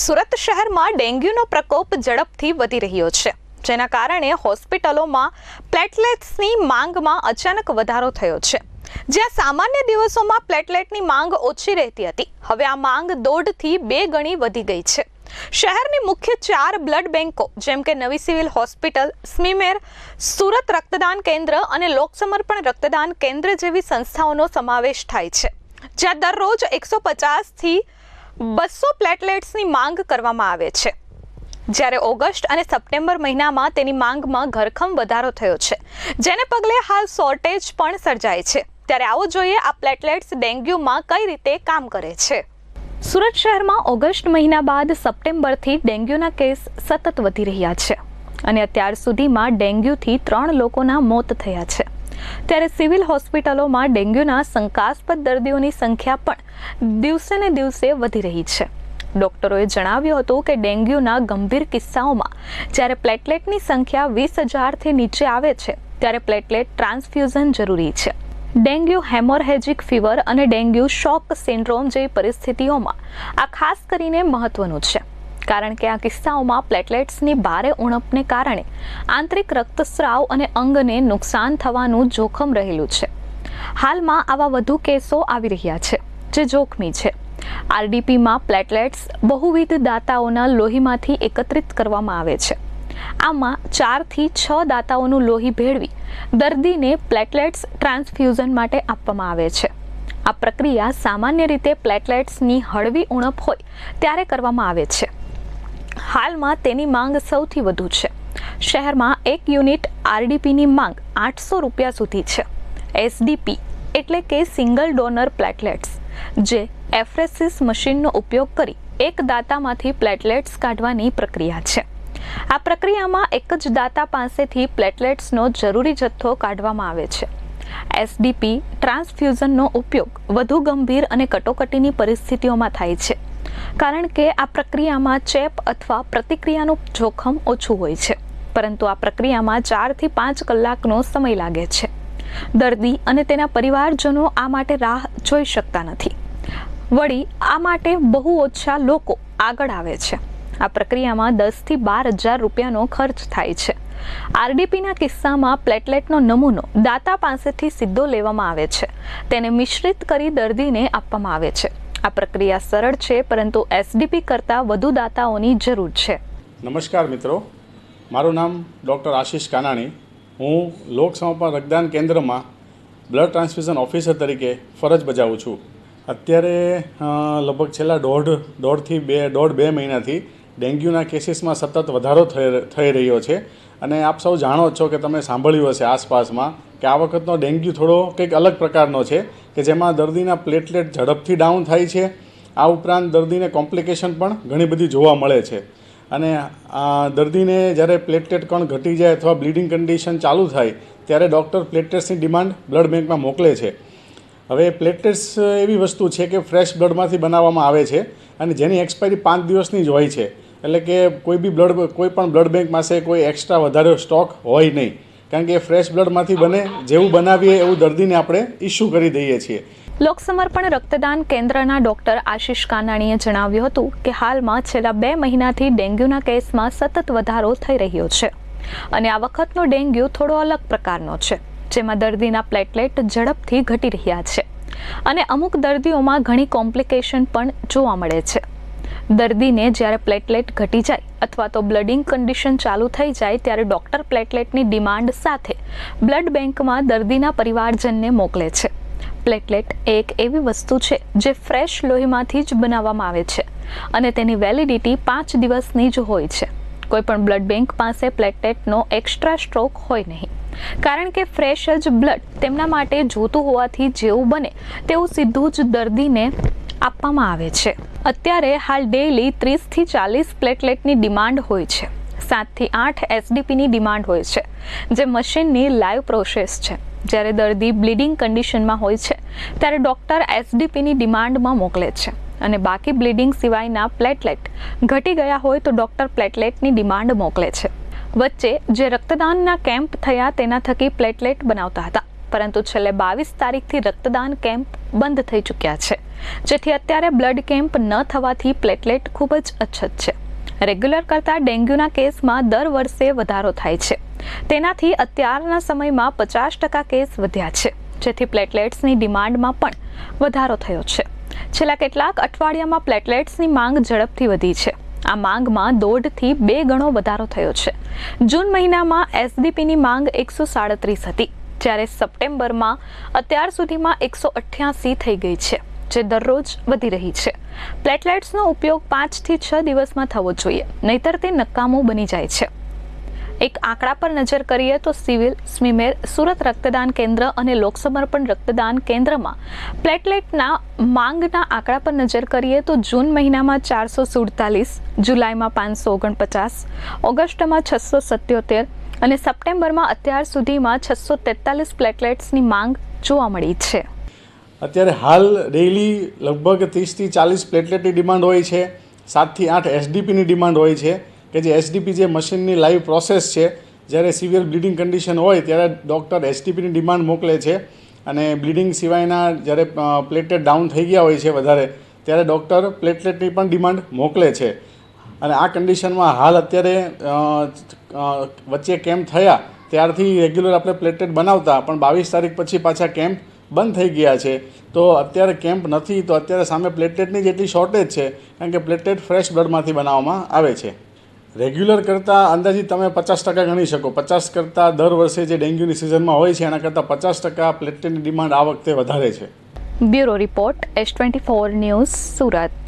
સુરત શહેરમાં ડેન્ગ્યુનો પ્રકોપ ઝડપથી વધી રહ્યો છે. જેના કારણે હોસ્પિટલોમાં પ્લેટલેટ્સની માંગમાં અચાનક વધારો થયો છે. જ્યાં સામાન્ય દિવસોમાં પ્લેટલેટની માંગ ઓછી રહેતી હતી. હવે આ માંગ દોઢથી બે ગણી વધી ગઈ છે. શહેરની મુખ્ય ચાર બ્લડ બેન્કો જેમ કે નવી સિવિલ હોસ્પિટલ, સ્મીમેર, સુરત રક્તદાન કેન્દ્ર અને લોકસમર્પણ રક્તદાન કેન્દ્ર જેવી સંસ્થાઓનો સમાવેશ થાય છે. જ્યાં દરરોજ એકસો પચાસથી બસો પ્લેટલેટ્સની માંગ કરવામાં આવે છે. જ્યારે ઓગસ્ટ અને સપ્ટેમ્બર મહિનામાં તેની માંગમાં ઘરખમ વધારો થયો છે, જેને પગલે હાલ શોર્ટેજ પણ સર્જાય છે. ત્યારે આવો જોઈએ આ પ્લેટલેટ્સ ડેન્ગ્યુમાં કઈ રીતે કામ કરે છે. સુરત શહેરમાં ઓગસ્ટ મહિના બાદ સપ્ટેમ્બરથી ડેન્ગ્યુના કેસ સતત વધી રહ્યા છે. અને અત્યાર સુધીમાં ડેન્ગ્યુથી ત્રણ લોકોના મોત થયા છે. ત્યારે સિવિલ હોસ્પિટલોમાં ડેન્ગ્યુના શંકાસ્પદ દર્દીઓની સંખ્યા પણ દિવસે ને દિવસે વધી રહી છે. ડોક્ટરોએ જણાવ્યું હતું કે ડેન્ગ્યુના ગંભીર કિસ્સાઓમાં જ્યારે પ્લેટલેટની સંખ્યા વીસ હજારથી નીચે આવે છે, ત્યારે પ્લેટલેટ ટ્રાન્સફ્યુઝન જરૂરી છે. ડેન્ગ્યુ હેમોરહેજિક ફીવર અને ડેન્ગ્યુ શોક સિન્ડ્રોમ જેવી પરિસ્થિતિઓમાં આ ખાસ કરીને મહત્વનું છે. કારણ કે આ કિસ્સાઓમાં પ્લેટલેટ્સની ભારે ઉણપને કારણે આંતરિક રક્તસ્રાવ અને અંગને નુકસાન થવાનું જોખમ રહેલું છે. હાલમાં આવા વધુ કેસો આવી રહ્યા છે, જે જોખમી છે. આરડીપીમાં પ્લેટલેટ્સ બહુવિધ દાતાઓના લોહીમાંથી એકત્રિત કરવામાં આવે છે. આમાં ચારથી છ દાતાઓનું લોહી ભેળવી દર્દીને પ્લેટલેટ્સ ટ્રાન્સફ્યુઝન માટે આપવામાં આવે છે. આ પ્રક્રિયા સામાન્ય રીતે પ્લેટલેટ્સની હળવી ઉણપ હોય ત્યારે કરવામાં આવે છે. હાલમાં તેની માંગ સૌથી વધુ છે. શહેરમાં એક યુનિટ આરડીપીની માંગ આઠસો રૂપિયા સુધી છે. એસડીપી એટલે કે સિંગલ ડોનર પ્લેટલેટ્સ, જે એફરેસિસ મશીનનો ઉપયોગ કરી એક દાતામાંથી પ્લેટલેટ્સ કાઢવાની પ્રક્રિયા છે. આ પ્રક્રિયામાં એક જ દાતા પાસેથી પ્લેટલેટ્સનો જરૂરી જથ્થો કાઢવામાં આવે છે. એસડીપી ટ્રાન્સફ્યુઝનનો ઉપયોગ વધુ ગંભીર અને કટોકટીની પરિસ્થિતિઓમાં થાય છે. કારણ કે આ પ્રક્રિયામાં ચેપ અથવા પ્રતિક્રિયાનું જોખમ ઓછું હોય છે. પરંતુ આ પ્રક્રિયામાં ચારથી પાંચ કલાકનો સમય લાગે છે. દર્દી અને તેના પરિવારજનો આ માટે રાહ જોઈ શકતા નથી. વળી, આ માટે બહુ ઓછા લોકો આગળ આવે છે. આ પ્રક્રિયામાં દસથી બાર હજાર રૂપિયાનો ખર્ચ થાય છે. આરડીપીના કિસ્સામાં પ્લેટલેટનો નમૂનો દાતા પાસેથી સીધો લેવામાં આવે છે. તેને મિશ્રિત કરી દર્દીને આપવામાં આવે છે. આ પ્રક્રિયા સરળ છે, પરંતુ એસડીપી કરતાં વધુ દાતાઓની જરૂર છે. નમસ્કાર મિત્રો. મારું નામ ડૉક્ટર આશીષ કાનાણી. હું લોકસમર્પણ રક્તદાન કેન્દ્રમાં બ્લડ ટ્રાન્સફ્યુઝન ઓફિસર તરીકે ફરજ બજાવું છું. અત્યારે લગભગ છેલ્લા દોઢ, દોઢથી બે, દોઢ બે મહિનાથી ડેન્ગ્યુના કેસીસમાં સતત વધારો થઈ રહ્યો છે. અને આપ સૌ જાણો છો કે તમે સાંભળ્યું હશે આસપાસમાં કે આ વખતનો ડેન્ગ્યુ થોડો કંઈક અલગ પ્રકારનો છે, કે જેમાં દર્દીના પ્લેટલેટ ઝડપથી ડાઉન થાય છે. આ ઉપરાંત દર્દીને કોમ્પ્લિકેશન પણ ઘણી બધી જોવા મળે છે. અને દર્દીને જ્યારે પ્લેટલેટ કણ ઘટી જાય અથવા બ્લીડિંગ કન્ડિશન ચાલુ થાય, ત્યારે ડૉક્ટર પ્લેટલેટ્સની ડિમાન્ડ બ્લડ બેંકમાં મોકલે છે. હવે પ્લેટલેટ્સ એવી વસ્તુ છે કે ફ્રેશ બ્લડમાંથી બનાવવામાં આવે છે અને જેની એક્સપાયરી પાંચ દિવસની જ હોય છે. એટલે કે કોઈ બી બ્લડ કોઈ પણ બ્લડ બેંક પાસે કોઈ એક્સ્ટ્રા વધારે સ્ટોક હોય નહીં. કારણ કે ફ્રેશ બ્લડમાંથી બને, જેવું બનાવીએ એવું દર્દીને આપણે ઇસ્યુ કરી દઈએ છીએ. લોકસમર્પણ રક્તદાન કેન્દ્રના ડોક્ટર આશીષ કાનાણીએ જણાવ્યું હતું કે હાલમાં છેલ્લા બે મહિનાથી ડેન્ગ્યુના કેસમાં સતત વધારો થઈ રહ્યો છે. અને આ વખતનો ડેન્ગ્યુ થોડો અલગ પ્રકારનો છે, જેમાં દર્દીના પ્લેટલેટ ઝડપથી ઘટી રહ્યા છે. અને અમુક દર્દીઓમાં ઘણી કોમ્પ્લિકેશન પણ જોવા મળે છે. દર્દીને જ્યારે પ્લેટલેટ ઘટી જાય અથવા તો બ્લડિંગ કન્ડિશન ચાલુ થઈ જાય ત્યારે ડૉક્ટર પ્લેટલેટની ડિમાન્ડ સાથે બ્લડ બેંકમાં દર્દીના પરિવારજનને મોકલે છે. પ્લેટલેટ એક એવી વસ્તુ છે જે ફ્રેશ લોહીમાંથી જ બનાવવામાં આવે છે અને તેની વેલિડિટી પાંચ દિવસની જ હોય છે. કોઈ પણ બ્લડ બેંક પાસે પ્લેટલેટનો એક્સ્ટ્રા સ્ટ્રોક હોય નહીં. કારણ કે ફ્રેશ જ બ્લડ તેમના માટે જોતું હોવાથી જેવું બને તેવું સીધું જ દર્દીને આપવામાં આવે છે. અત્યારે હાલ ડેઇલી ત્રીસથી ચાલીસ પ્લેટલેટની ડિમાન્ડ હોય છે. સાતથી આઠ એસડીપીની ડિમાન્ડ હોય છે, જે મશીનની લાઈવ પ્રોસેસ છે. જ્યારે દર્દી બ્લીડિંગ કન્ડિશનમાં હોય છે, ત્યારે ડૉક્ટર એસડીપીની ડિમાન્ડમાં મોકલે છે. અને બાકી બ્લીડિંગ સિવાયના પ્લેટલેટ ઘટી ગયા હોય તો ડૉક્ટર પ્લેટલેટની ડિમાન્ડ મોકલે છે. વચ્ચે જે રક્તદાનના કેમ્પ થયા તેના થકી પ્લેટલેટ બનાવતા હતા. પરંતુ છેલ્લે બાવીસ તારીખથી રક્તદાન કેમ્પ બંધ થઈ ચૂક્યા છે. જેથી અત્યારે બ્લડ કેમ્પ ન થવાથી પ્લેટલેટ ખૂબ જ અછત છે. રેગ્યુલર કરતાં ડેન્ગ્યુના કેસમાં દર વર્ષે વધારો થાય છે. તેનાથી અત્યારના સમયમાં પચાસ ટકા કેસ વધ્યા છે, જેથી પ્લેટલેટ્સની ડિમાન્ડમાં પણ વધારો થયો છે. છેલ્લા કેટલાક અઠવાડિયામાં પ્લેટલેટ્સની માંગ ઝડપથી વધી છે. આ માંગમાં દોઢથી બે ગણો વધારો થયો છે. જૂન મહિનામાં એસડીપીની માંગ એકસો સાડત્રીસ હતી, જ્યારે સપ્ટેમ્બરમાં અત્યાર સુધીમાં એકસો અઠ્યાસી થઈ ગઈ છે. જે દરરોજ વધી રહી છે. પ્લેટલેટ્સનો ઉપયોગ પાંચથી છ દિવસમાં થવો જોઈએ, નહીતર તે નકામું બની જાય છે. એક આંકડા પર નજર કરીએ તો સિવિલ, સ્મીમેર, સુરત રક્તદાન કેન્દ્ર અને લોકસમર્પણ રક્તદાન કેન્દ્રમાં પ્લેટલેટના માંગના આંકડા પર નજર કરીએ તો જૂન મહિનામાં ચારસો સુડતાલીસ, જુલાઈમાં પાંચસો ઓગણપચાસ, ઓગસ્ટમાં છસો સત્યોતેર અને સપ્ટેમ્બરમાં અત્યાર સુધીમાં છસો તેતાલીસ પ્લેટલેટ્સની માંગ જોવા મળી છે. અત્યારે હાલ ડેઇલી લગભગ ત્રીસથી ચાલીસ પ્લેટલેટની ડિમાન્ડ હોય છે. સાતથી આઠ એસડીપીની ડિમાન્ડ હોય છે કે જે એસડીપી જે મશીનની લાઈવ પ્રોસેસ છે, જ્યારે સિવિયર બ્લીડિંગ કન્ડિશન હોય ત્યારે ડૉક્ટર એસડીપીની ડિમાન્ડ મોકલે છે. અને બ્લીડિંગ સિવાયના જ્યારે પ્લેટલેટ ડાઉન થઈ ગયા હોય છે વધારે, ત્યારે ડૉક્ટર પ્લેટલેટની પણ ડિમાન્ડ મોકલે છે. અને આ કન્ડિશનમાં હાલ અત્યારે વચ્ચે કેમ્પ થયા, ત્યારથી રેગ્યુલર આપણે પ્લેટલેટ બનાવતા, પણ બાવીસ તારીખ પછી પાછા કેમ્પ બંધ થઈ ગયા છે. તો અત્યારે કેમ્પ નથી, તો અત્યારે સામે પ્લેટલેટની જેટલી શોર્ટેજ છે, કારણ કે પ્લેટલેટ ફ્રેશ બ્લડમાંથી બનાવવામાં આવે છે. રેગ્યુલર કરતાં અંદાજિત તમે પચાસ ટકા ગણી શકો. પચાસ કરતાં દર વર્ષે જે ડેન્ગ્યુની સિઝનમાં હોય છે, એના કરતાં પચાસ ટકા પ્લેટલેટની ડિમાન્ડ આ વખતે વધારે છે. Bureau report, S twenty four news Surat.